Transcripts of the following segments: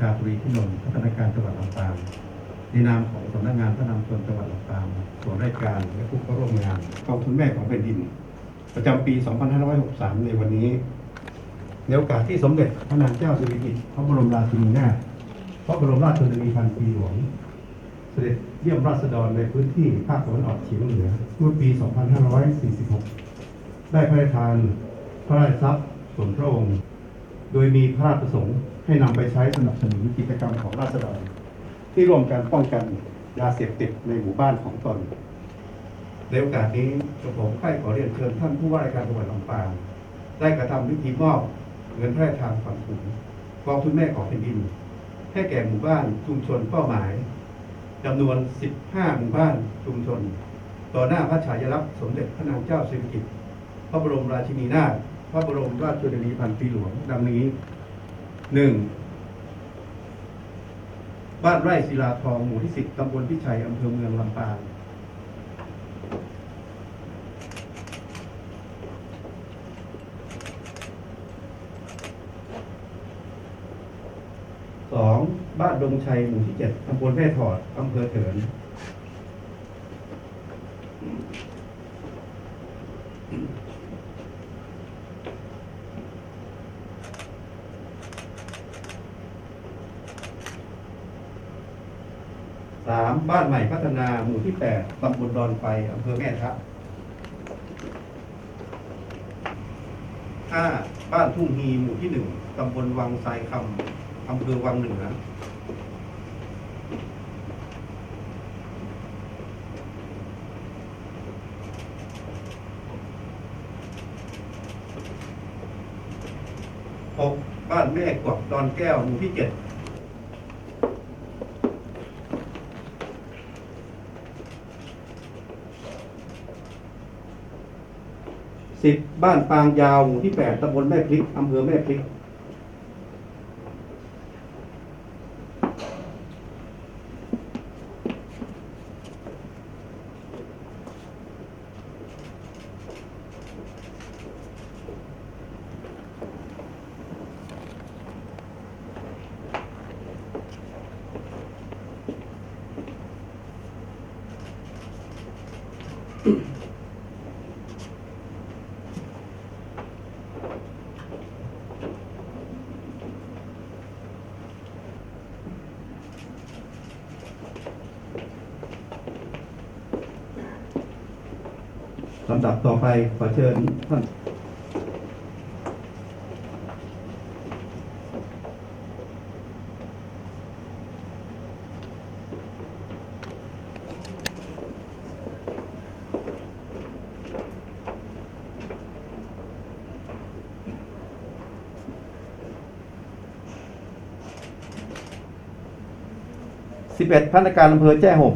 ชาตรีพินนท์พัฒนาการจังหวัดลำปางในนามของสำนักงานพระนำชนจังหวัดลำปางส่วนราชการและผู้เข้าร่วมงานกองทุนแม่ของแผ่นดิน ประจำปี 2563 ในวันนี้ในโอกาสที่สมเด็จพระนางเจ้าสิริกิติ์พระบรมราชินีนาถพระบรมราชชนนีพันปีหลวง เสด็จเยี่ยมราษฎรในพื้นที่ภาคตะวันออกเฉียงเหนือเมื่อปี 2546 ได้พระราชทานพระราชทรัพย์ส่วนพระองค์ โดยมีพระราชประสงค์ ให้นำไปใช้สนับสนุนกิจกรรมของราษฎร ที่ร่วมกันป้องกันยาเสพติดในหมู่บ้านของตนในโอกาสนี้กระผมใคร่ขอเรียนเชิญท่านผู้ว่าราชการจังหวัดลำปางได้กระทำพิธีมอบเงินพระราชทานฝันถุงกองทุนแม่ของแผ่นดิน ให้แก่หมู่บ้านชุมชนเป้าหมายจำนวน 15 หมู่บ้านชุมชน ต่อหน้าพระฉายาลักษณ์สมเด็จพระนางเจ้าสิริกิติ์พระบรมราชินีนาถพระบรมราชชนนีพันปีหลวงดังนี้ หนึ่งบ้านไร่ศิลาทองหมู่ที่สิบตำบลพิชัยอำเภอเมืองลำปางสองบ้านดงชัยหมู่ที่เจ็ดตำบลแม่ถอดอำเภอเถิน สามบ้านใหม่พัฒนาหมู่ที่แปดตำบลดอนไฟอำเภอแม่ทะห้าบ้านทุ่งฮีหมู่ที่หนึ่งตำบลวังทรายคำอำเภอวังเหนือหกบ้านแม่กวักดอนแก้วหมู่ที่เจ็ด สิบบ้านปางยาวหมู่ที่แปดตำบลแม่พริกอำเภอแม่พริก ลำดับต่อไปขอเชิญท่านสิบเอ็ดพนักการอำเภอแจ้ห่ม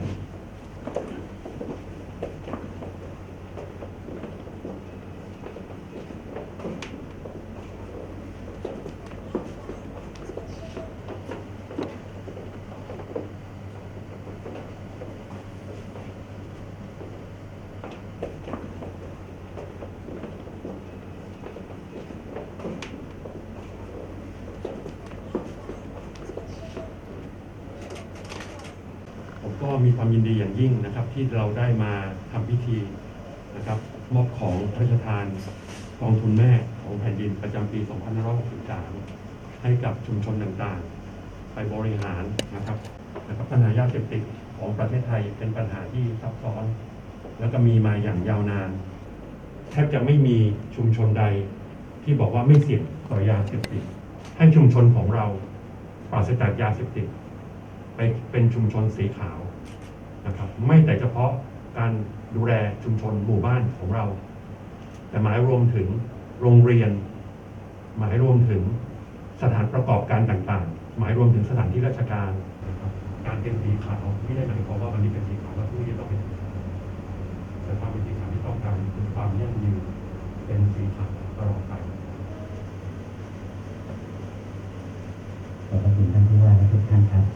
ผมก็มีความยินดีอย่างยิ่งนะครับ ที่เราได้มาทำพิธีนะครับมอบของพระราชทานกองทุนแม่ของแผ่นดินประจำปี 2563 ให้กับชุมชนต่างๆ ไปบริหารนะครับนะครับปัญหายาเสพติดของประเทศไทยเป็นปัญหาที่ซับซ้อน แล้วก็มีมาอย่างยาวนานแทบจะไม่มีชุมชนใดที่บอกว่าไม่เสี่ยงต่อยาเสพติดให้ชุมชนของเราปราศจากยาเสพติด ไปเป็นชุมชนสีขาวนะครับ ไม่แต่เฉพาะการดูแลชุมชนหมู่บ้านของเรา แต่หมายรวมถึงโรงเรียน หมายรวมถึงสถานประกอบการต่างๆ หมายรวมถึงสถานที่ราชการ การเป็นสีขาวไม่ได้หมายความว่าวันนี้เป็นสีขาวแล้วพรุ่งนี้ต้องเป็นสีขาวแต่ความเป็นสีขาวที่ต้องการคือความยั่งยืนเป็นสีขาวตลอดไปขอบคุณท่านผู้ว่าและทุกท่านครับ